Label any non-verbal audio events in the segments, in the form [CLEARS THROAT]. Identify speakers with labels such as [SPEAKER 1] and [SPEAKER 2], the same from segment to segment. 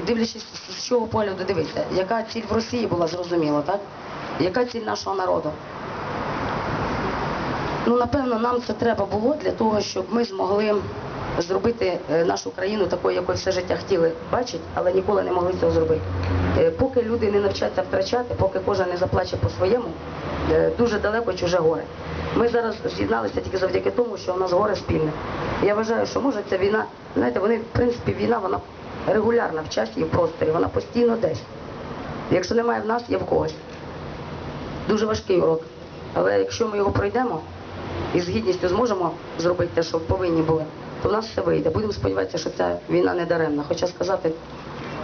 [SPEAKER 1] дивлячись, з чого погляду дивитися, яка ціль в Росії була зрозуміла, так? Яка ціль нашого народу? Ну, напевно, нам це треба було для того, щоб ми змогли зробити е, нашу країну такою, якою все життя хотіли бачити, але ніколи не могли цього зробити. Е, Поки люди не навчаться втрачати, поки кожен не заплаче по-своєму, е, дуже далеко чуже горе. Ми зараз з'єдналися тільки завдяки тому, що у нас горе спільне. Я вважаю, що може ця війна, знаєте, вони, в принципі, війна, вона регулярна в часі і в просторі, вона постійно десь. Якщо немає в нас, є в когось. Дуже важкий урок. Але якщо ми його пройдемо і з гідністю зможемо зробити те, що повинні були, то в нас все вийде. Будемо сподіватися, що ця війна не даремна. Хоча сказати,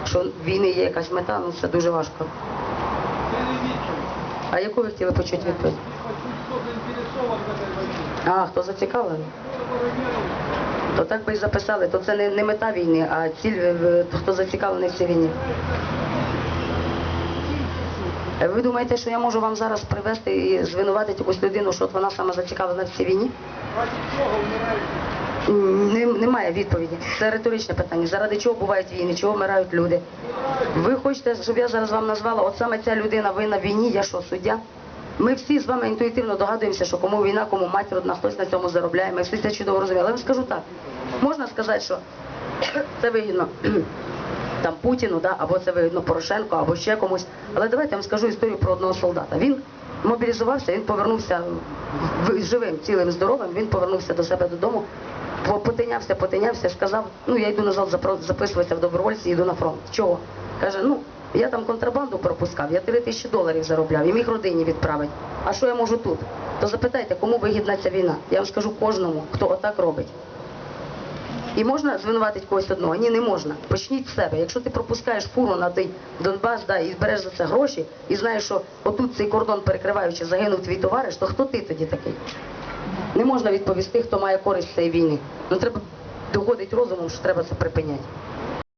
[SPEAKER 1] що війни є якась мета, ну це дуже важко. А яку ви хотіли почути відповідь? А, хто зацікавлений? То так би і записали, то це не, не мета війни, а ціль, е, хто зацікавлений в цій війні. Е, Ви думаєте, що я можу вам зараз привести і звинуватити якусь людину, що от вона саме зацікавлена в цій війні? Немає відповіді. Це риторичне питання. Заради чого бувають війни, чого вмирають люди? Ви хочете, щоб я зараз вам назвала, от саме ця людина винна в війні, я що, суддя? Ми всі з вами інтуїтивно догадуємося, що кому війна, кому мать родна, хтось на цьому заробляє. Ми всі це чудово розуміємо. Але я скажу так, можна сказати, що [CLEARS THROAT] це вигідно [CLEARS THROAT] там Путіну, да, або це вигідно Порошенко, або ще комусь. Але давайте я вам скажу історію про одного солдата. Він мобілізувався, він повернувся живим, цілим, здоровим, він повернувся до себе додому, потинявся, потинявся, сказав, ну я йду назад записуватися в добровольці, йду на фронт. Чого? Каже, ну я там контрабанду пропускав, я 3 тисячі доларів заробляв і міг родині відправити. А що я можу тут? То запитайте, кому вигідна ця війна? Я вам скажу кожному, хто отак робить. І можна звинуватити когось одного? Ні, не можна. Почніть з себе. Якщо ти пропускаєш фуру на той Донбас да, і береш за це гроші, і знаєш, що отут цей кордон перекриваючи загинув твій товариш, то хто ти тоді такий? Не можна відповісти, хто має користь цієї війни. Ну треба доходить розумом, що треба це припиняти.